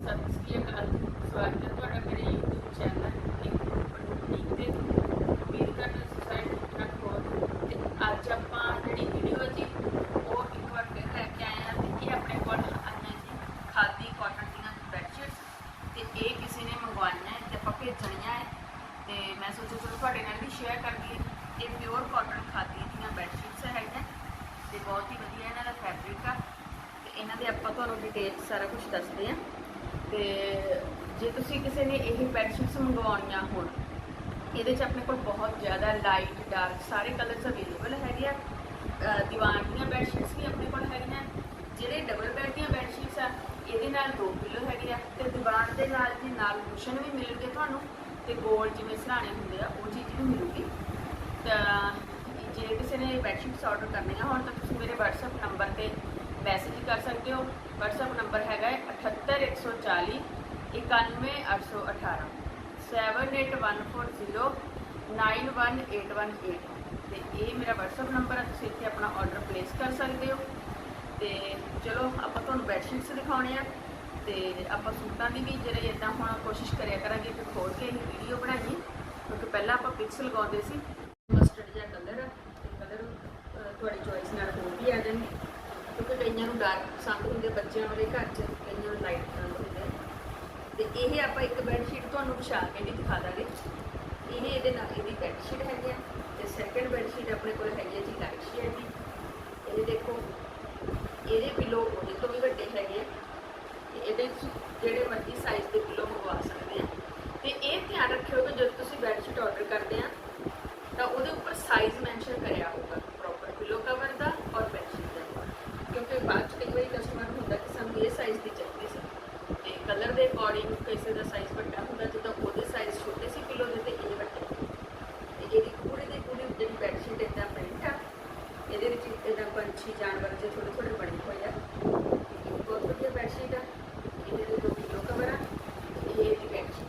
ਸਤਿ ਸ੍ਰੀ ਅਕਾਲ ਸਵਾਗਤ ਹੈ ਤੁਹਾਡਾ ਮੇਰੇ YouTube ਚੈਨਲ ਇੱਕ ਬੁਟੀਕ ਤੇ ਉਮੀਦ ਕਰਦਾ ਸੁਸਾਇਟੀ ਠੀਕ ਹੋ ਤੇ ਅੱਜ ਆਪਾਂ ਜਿਹੜੀ ਵੀਡੀਓ ਜੀ ਉਹ ਇੱਕ ਵਾਰ ਫਿਰ ਲੈ ਕੇ ਆਏ ਹਾਂ ਤੇ ਇਹ ਆਪਣੇ ਕੋਲ ਆਈਆਂ ਜੀ ਖਾਦੀ ਕਾਟਨ ਦੀਆਂ ਬੈਡਸ਼ੀਟਸ ਤੇ ਇਹ ਕਿਸੇ ਨੇ ਮੰਗਵਾਈਆਂ ਹੈ ਤੇ ਆਪਾਂ ਭੇਜਣੀਆਂ ਹੈ ਤੇ ਮੈਂ ਸੋਚਿਆ ਚਲੋ ਤੁਹਾਡੇ ਨਾਲ ਵੀ ਸ਼ੇਅਰ ਕਰ ਦਈਏ ਇਹ ਪਿਓਰ ਕਾਟਨ ਖਾਦੀ ਦੀਆਂ ਬੈਡਸ਼ੀਟਸ ਹੈਗੀਆਂ ਤੇ ਬਹੁਤ ਹੀ ਵਧੀਆ ਇਹਨਾਂ ਦਾ ਫੈਬਰਿਕ ਆ। ਤੇ ਇਹਨਾਂ ਦੇ ਆਪਾਂ ਤੁਹਾਨੂੰ ਡਿਟੇਲ ਸਾਰਾ ਕੁਝ ਦੱਸਦੇ ਹਾਂ ਤੇ ਜੇ ਤੁਸੀਂ ਕਿਸੇ ਨੇ ਇਹ ਬੈਡਸ਼ੀਟਸ ਮੰਗਵਾਉਣੀਆਂ ਹੋਣ, ਇਹਦੇ 'ਚ ਆਪਣੇ ਕੋਲ ਬਹੁਤ ਜ਼ਿਆਦਾ ਲਾਈਟ ਡਾਰਕ ਸਾਰੇ ਕਲਰਸ ਅਵੇਲੇਬਲ ਹੈਗੇ ਆ। ਦੀਵਾਨ ਦੀਆਂ ਬੈਡਸ਼ੀਟਸ ਵੀ ਆਪਣੇ ਕੋਲ ਹੈਗੀਆਂ। ਜਿਹੜੇ ਡਬਲ ਬੈੱਡ ਦੀਆਂ ਬੈਡਸ਼ੀਟਸ ਆ, ਇਹਦੇ ਨਾਲ ਦੋ ਕਿਲੋ ਹੈਗੇ ਆ ਤੇ ਦੀਵਾਨ ਦੇ ਨਾਲ ਜੀ ਨਾਲ ਕੁਸ਼ਨ ਵੀ ਮਿਲਣਗੇ ਤੁਹਾਨੂੰ ਤੇ ਗੋਲ ਜਿਵੇਂ ਸਰਾਣੇ ਹੁੰਦੇ ਆ, ਉਹ ਚੀਜ਼ ਵੀ ਮਿਲੂਗੀ। ਤਾਂ ਜੇ ਕਿਸੇ ਨੇ ਬੈਡਸ਼ੀਟਸ ਆਰਡਰ ਕਰਨੀਆਂ ਹੋਣ ਤਾਂ ਤੁਸੀਂ ਮੇਰੇ WhatsApp ਨੰਬਰ ਤੇ ਮੈਸੇਜ ਕਰ ਸਕਦੇ ਹੋ। WhatsApp ਨੰਬਰ ਹੈਗਾ ਹੈ 78140 91818 7814091818 ਤੇ ਇਹ ਮੇਰਾ WhatsApp ਨੰਬਰ ਹੈ ਤੁਸੀਂ ਇੱਥੇ ਆਪਣਾ ਆਰਡਰ ਪਲੇਸ ਕਰ ਸਕਦੇ ਹੋ। ਤੇ ਚਲੋ, ਆਪਾਂ ਤੁਹਾਨੂੰ ਬੈਡਸ਼ੀਟਸ ਦਿਖਾਉਣੇ ਆ। ਤੇ ਆਪਾਂ ਸੂਟਾਂ ਦੀ ਵੀ ਜਿਹੜੇ ਇਦਾਂ ਹੁਣ ਕੋਸ਼ਿਸ਼ ਕਰਿਆ ਕਰਾਂਗੇ ਕਿ ਖੋਲ ਕੇ ਇਹ ਵੀਡੀਓ ਬਣਾਈਏ। ਕਿਉਂਕਿ ਪਹਿਲਾਂ ਆਪਾਂ ਪਿਕਸ ਲਗਾਉਂਦੇ ਸੀ। ਮਸਟਰਡ ਜਿਹਾ ਕਲਰ ਤੇ ਕਲਰ ਤੁਹਾਡੀ ਚੋਇਸ ਨਾਲ ਹੋਰ ਵੀ ਆ ਜਾਣਗੇ। ਕਈਆਂ ਨੂੰ ਡਾਰਕ ਪਸੰਦ ਹੁੰਦੇ ਬੱਚਿਆਂ ਵਾਲੇ ਘਰ 'ਚ, ਕਈਆਂ ਨੂੰ ਲਾਈਟ ਪਸੰਦ ਹੁੰਦੇ ਆ। ਤੇ ਇਹ ਆਪਾਂ ਇੱਕ ਬੈੱਡ ਸ਼ੀਟ ਤੁਹਾਨੂੰ ਵਿਛਾ ਕੇ ਵੀ ਦਿਖਾ ਦਾਂਗੇ। ਇਹ ਇਹਦੇ ਨਾਲ ਇਹਦੀ ਬੈੱਡ ਸ਼ੀਟ ਹੈਗੀ ਆ ਤੇ ਸੈਕੰਡ ਬੈੱਡ ਸ਼ੀਟ ਆਪਣੇ ਕੋਲ ਹੈਗੀ ਹੈ ਜੀ ਲਾਈਟ ਸ਼ੇਡ ਦੀ ਇਹ ਦੇਖੋ, ਇਹਦੇ ਪਿਲੋ ਉਹਦੇ ਤੋਂ ਵੀ ਵੱਡੇ ਹੈਗੇ ਆ। ਤੇ ਇਹਦੇ ਜਿਹੜੇ ਮਰਜ਼ੀ ਸਾਈਜ਼ ਦੇ ਪਿਲੋ ਮੰਗਵਾ ਸਕਦੇ ਆ। ਤੇ ਇਹ ਧਿਆਨ ਰੱਖਿਓ ਕਿ ਜਦੋਂ ਤੁਸੀਂ ਬੈੱਡ ਸ਼ੀਟ ਆਰਡਰ ਕਰਦੇ ਆ, ਤਾਂ ਉਹਦੇ ਉੱਪਰ ਸਾਈਜ਼ ਮੈਂ ਕਰਿਆ ਹੋਊਗਾ ਪ੍ਰੋਪਰ ਪਿਲੋ ਕਵਰ ਦਾ ਔਰ ਬੈੱਡ ਸ਼ੀਟ ਦਾ ਕਿਉਂਕਿ ਬਾਅਦ ਚ ਕਈ ਵਾਰੀ ਕਸਟਮਰ ਹੁੰਦਾ ਕਿ ਸਾਨੂੰ ਇਹ ਸਾਈਜ਼ ਦੀ ਚਾਹੀਦੀ ਸੀ ਤੇ ਕਲਰ ਦੇ ਅਕੋਰਡਿੰਗ ਕਿਸੇ ਦਾ ਸਾਈਜ਼ ਵੱਡਾ ਹੁੰਦਾ ਜਦੋਂ ਉਹਦੇ ਸਾਈਜ਼ ਛੋਟੇ ਸੀ ਪਿਲੋ ਦੇ ਤੇ ਇਹ ਵੱਡੇ ਤੇ ਇਹਦੀ ਪੂਰੀ ਦੀ ਪੂਰੀ ਜਿਹੜੀ ਬੈੱਡ ਸ਼ੀਟ ਇਦਾਂ ਪ੍ਰਿੰਟ ਆ ਇਹਦੇ ਵਿੱਚ ਇਦਾਂ ਪੰਛੀ, ਜਾਨਵਰ ਜੇ ਥੋੜੇ ਥੋੜੇ ਬਣੇ ਹੋਏ ਆ। ਇਹ ਬਹੁਤ ਵਧੀਆ ਬੈਡਸ਼ੀਟ ਆ। ਇਹਦੇ ਦੇ ਦੋ ਪਿਲੋ ਕਵਰ ਆ ਇਹ ਇਹਦੀ ਬੈਡਸ਼ੀਟ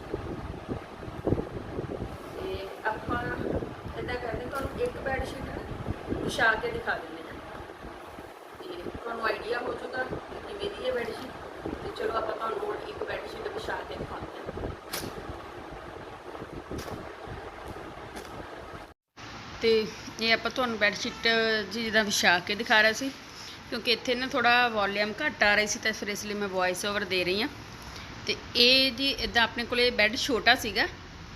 ਤੇ ਆਪਾਂ ਇਦਾਂ ਕਰਦੇ ਤੁਹਾਨੂੰ ਇੱਕ ਬੈਡਸ਼ੀਟ ਵਿਛਾ ਕੇ ਦਿਖਾ ਦਿੰਦੇ ਹਾਂ ਤੇ ਤੁਹਾਨੂੰ ਆਈਡੀਆ ਹੋ ਜਾਊਗਾ ਕਿ ਕਿਵੇਂ ਦੀ ਹੈ ਬੈੱਡ ਸ਼ੀਟ ਤੇ ਚਲੋ ਆਪਾਂ ਤੁਹਾਨੂੰ ਹੁਣ ਇੱਕ ਬੈੱਡ ਸ਼ੀਟ ਵਿਛਾ ਕੇ ਦਿਖਾਉਂਦੇ ਹਾਂ ਤੇ ਇਹ ਆਪਾਂ ਤੁਹਾਨੂੰ ਬੈੱਡ ਸ਼ੀਟ ਜੀ, ਜਿੱਦਾਂ ਵਿਛਾ ਕੇ ਦਿਖਾ ਰਿਹਾ ਸੀ। ਕਿਉਂਕਿ ਇੱਥੇ ਨਾ ਥੋੜਾ ਵੋਲਿਊਮ ਘੱਟ ਆ ਰਹੀ ਸੀ, ਤਾਂ ਫਿਰ ਇਸ ਲਈ ਮੈਂ ਵੌਇਸ ਓਵਰ ਦੇ ਰਹੀ ਹਾਂ। ਤੇ ਇਹ ਜੀ, ਇਦਾਂ ਆਪਣੇ ਕੋਲੇ ਬੈੱਡ ਛੋਟਾ ਸੀਗਾ।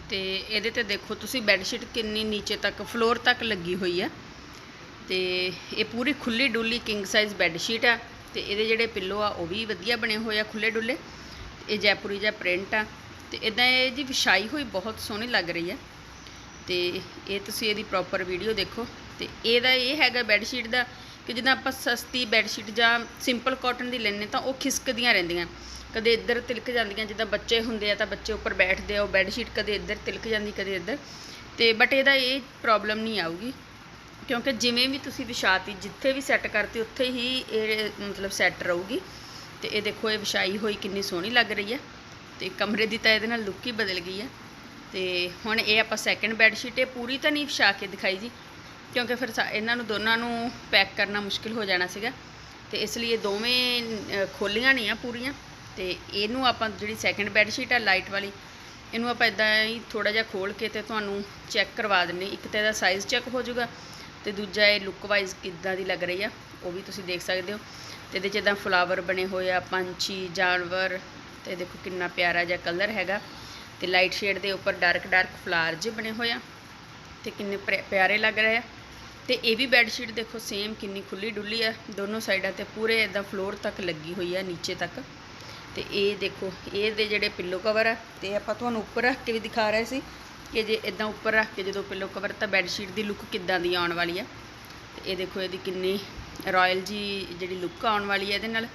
ਤੇ ਇਹਦੇ ਤੇ ਦੇਖੋ ਤੁਸੀਂ ਬੈੱਡ ਸ਼ੀਟ ਕਿੰਨੀ ਨੀਚੇ ਤੱਕ ਫਲੋਰ ਤੱਕ ਲੱਗੀ ਹੋਈ ਆ। ਤੇ ਇਹ ਪੂਰੀ ਖੁੱਲੀ ਡੁੱਲੀ ਕਿੰਗ ਸਾਈਜ਼ ਬੈੱਡ ਸ਼ੀਟ ਆ। ਤੇ ਇਹਦੇ ਜਿਹੜੇ ਪਿੱਲੋ ਆ, ਉਹ ਵੀ ਵਧੀਆ ਬਣੇ ਹੋਏ ਆ ਖੁੱਲੇ ਡੁੱਲੇ। ਇਹ ਜੈਪੁਰੀ ਜਿਹਾ ਪ੍ਰਿੰਟ ਆ। ਤੇ ਇਦਾਂ ਇਹ ਜੀ ਵਿਛਾਈ ਹੋਈ ਬਹੁਤ ਸੋਹਣੀ ਲੱਗ ਰਹੀ ਆ। ਤੇ ਇਹ ਤੁਸੀਂ ਇਹਦੀ ਪ੍ਰੋਪਰ ਵੀਡੀਓ ਦੇਖੋ। ਤੇ ਇਹਦਾ ਇਹ ਹੈਗਾ ਬੈੱਡ ਸ਼ੀਟ ਦਾ ਕਿ ਜਿੱਦਾਂ ਆਪਾਂ ਸਸਤੀ ਬੈੱਡ ਸ਼ੀਟ ਜਾਂ ਸਿੰਪਲ ਕਾਟਨ ਦੀ ਲੈਣੇ ਤਾਂ ਉਹ ਖਿਸਕਦੀਆਂ ਰਹਿੰਦੀਆਂ। ਕਦੇ ਇੱਧਰ ਤਿਲਕ ਜਾਂਦੀਆਂ, ਜਿੱਦਾਂ ਬੱਚੇ ਹੁੰਦੇ ਆ ਤਾਂ ਬੱਚੇ ਉੱਪਰ ਬੈਠਦੇ ਆ, ਉਹ ਬੈੱਡ ਸ਼ੀਟ ਕਦੇ ਇੱਧਰ ਤਿਲਕ ਜਾਂਦੀ, ਕਦੇ ਇੱਧਰ। ਤੇ ਬਟ ਇਹਦਾ ਇਹ ਪ੍ਰੋਬਲਮ ਨਹੀਂ ਆਊਗੀ। ਕਿਉਂਕਿ ਜਿਵੇਂ ਵੀ ਤੁਸੀਂ ਵਿਛਾਤੀ, ਜਿੱਥੇ ਵੀ ਸੈੱਟ ਕਰਤੀ, ਉੱਥੇ ਹੀ ਇਹ ਮਤਲਬ ਸੈੱਟ ਰਹੂਗੀ। ਤੇ ਇਹ ਦੇਖੋ, ਇਹ ਵਿਛਾਈ ਹੋਈ ਕਿੰਨੀ ਸੋਹਣੀ ਲੱਗ ਰਹੀ ਹੈ। ਤੇ ਕਮਰੇ ਦੀ ਤਾਂ ਇਹਦੇ ਨਾਲ ਲੁੱਕ ਹੀ ਬਦਲ ਗਈ ਹੈ। ਤੇ ਹੁਣ ਇਹ ਆਪਾਂ ਸੈਕੰਡ ਬੈੱਡ ਸ਼ੀਟ ਇਹ ਪੂਰੀ ਤਾਂ ਨਹੀਂ ਵਿਛਾ ਕੇ ਦਿਖਾਈ ਜੀ ਕਿਉਂਕਿ ਫਿਰ ਸਾ- ਇਹਨਾਂ ਨੂੰ ਦੋਨਾਂ ਨੂੰ ਪੈਕ ਕਰਨਾ ਮੁਸ਼ਕਿਲ ਹੋ ਜਾਣਾ ਸੀਗਾ ਤੇ ਇਸ ਲਈ ਇਹ ਦੋਵੇਂ ਅ, ਖੋਲੀਆਂ ਨਹੀਂ ਆ ਪੂਰੀਆਂ ਤੇ ਇਹਨੂੰ ਆਪਾਂ ਜਿਹੜੀ ਸੈਕੰਡ ਬੈੱਡ ਸ਼ੀਟ ਆ ਲਾਈਟ ਵਾਲੀ ਇਹਨੂੰ ਆਪਾਂ ਇਦਾਂ ਹੀ ਥੋੜਾ ਜਿਹਾ ਖੋਲ ਕੇ ਤੇ ਤੁਹਾਨੂੰ ਚੈੱਕ ਕਰਵਾ ਦਿੰਨੇ ਇੱਕ ਤਾਂ ਇਹਦਾ ਸਾਈਜ਼ ਚੈੱਕ ਹੋ ਜਾਊਗਾ ਤੇ ਦੂਜਾ ਇਹ ਲੁੱਕ ਵਾਈਜ਼ ਕਿੱਦਾਂ ਦੀ ਲੱਗ ਰਹੀ ਆ ਉਹ ਵੀ ਤੁਸੀਂ ਦੇਖ ਸਕਦੇ ਹੋ। ਤੇ ਇਹਦੇ 'ਚ ਇਦਾਂ ਫਲਾਵਰ ਬਣੇ ਹੋਏ ਆ ਪੰਛੀ ਜਾਨਵਰ ਤੇ ਦੇਖੋ ਕਿੰਨਾ ਪਿਆਰਾ ਜਿਹਾ ਕਲਰ ਹੈਗਾ। ਤੇ ਲਾਈਟ ਸ਼ੇਡ ਦੇ ਉੱਪਰ ਡਾਰਕ ਡਾਰਕ ਫਲਾਰ ਜਿਹੇ ਬਣੇ ਹੋਏ ਆ ਤੇ ਕਿੰਨੇ ਪਿਆ- ਪਿਆਰੇ ਲੱਗ ਰਹੇ ਆ। ਤੇ ਇਹ ਵੀ ਬੈੱਡ ਸ਼ੀਟ ਦੇਖੋ ਸੇਮ ਕਿੰਨੀ ਖੁੱਲੀ ਡੁੱਲੀ ਆ। ਦੋਨੋਂ ਸਾਈਡਾਂ ਤੇ ਪੂਰੇ ਇਦਾਂ ਫਲੋਰ ਤੱਕ ਲੱਗੀ ਹੋਈ ਆ, ਨੀਚੇ ਤੱਕ। ਤੇ ਇਹ ਦੇਖੋ, ਇਹ ਦੇ ਜਿਹੜੇ ਪਿੱਲੋ ਕਵਰ ਆ, ਤੇ ਆਪਾਂ ਤੁਹਾਨੂੰ ਉੱਪਰ ਰੱਖ ਕੇ ਵੀ ਦਿਖਾ ਰਹੇ ਸੀ ਕਿ ਜੇ ਇਦਾਂ ਉੱਪਰ ਰੱਖ ਕੇ ਜਦੋਂ ਪਿੱਲੋ ਕਵਰ ਤਾਂ ਬੈੱਡ ਸ਼ੀਟ ਦੀ ਲੁੱਕ ਕਿੱਦਾਂ ਦੀ ਆਉਣ ਵਾਲੀ ਆ। ਤੇ ਇਹ ਦੇਖੋ, ਇਹਦੀ ਕਿੰਨੀ ਰਾਇਲ ਜੀ ਜਿਹੜੀ ਲੁੱਕ ਆਉਣ ਵਾਲੀ ਆ ਇਹਦੇ ਨਾਲ।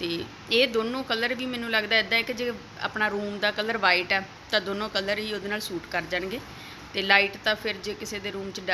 ਤੇ ਇਹ ਦੋਨੋਂ ਕਲਰ ਵੀ ਮੈਨੂੰ ਲੱਗਦਾ ਇਦਾਂ ਹੈ ਕਿ ਜੇ ਆਪਣਾ ਰੂਮ ਦਾ ਕਲਰ ਵਾਈਟ ਆ ਤਾਂ ਦੋਨੋਂ ਕਲਰ ਹੀ ਉਹਦੇ ਨਾਲ ਸੂਟ ਕਰ ਜਾਣਗੇ ਤੇ ਲਾਈਟ ਤਾਂ ਫਿਰ ਜੇ ਕਿਸੇ ਦੇ ਰੂਮ 'ਚ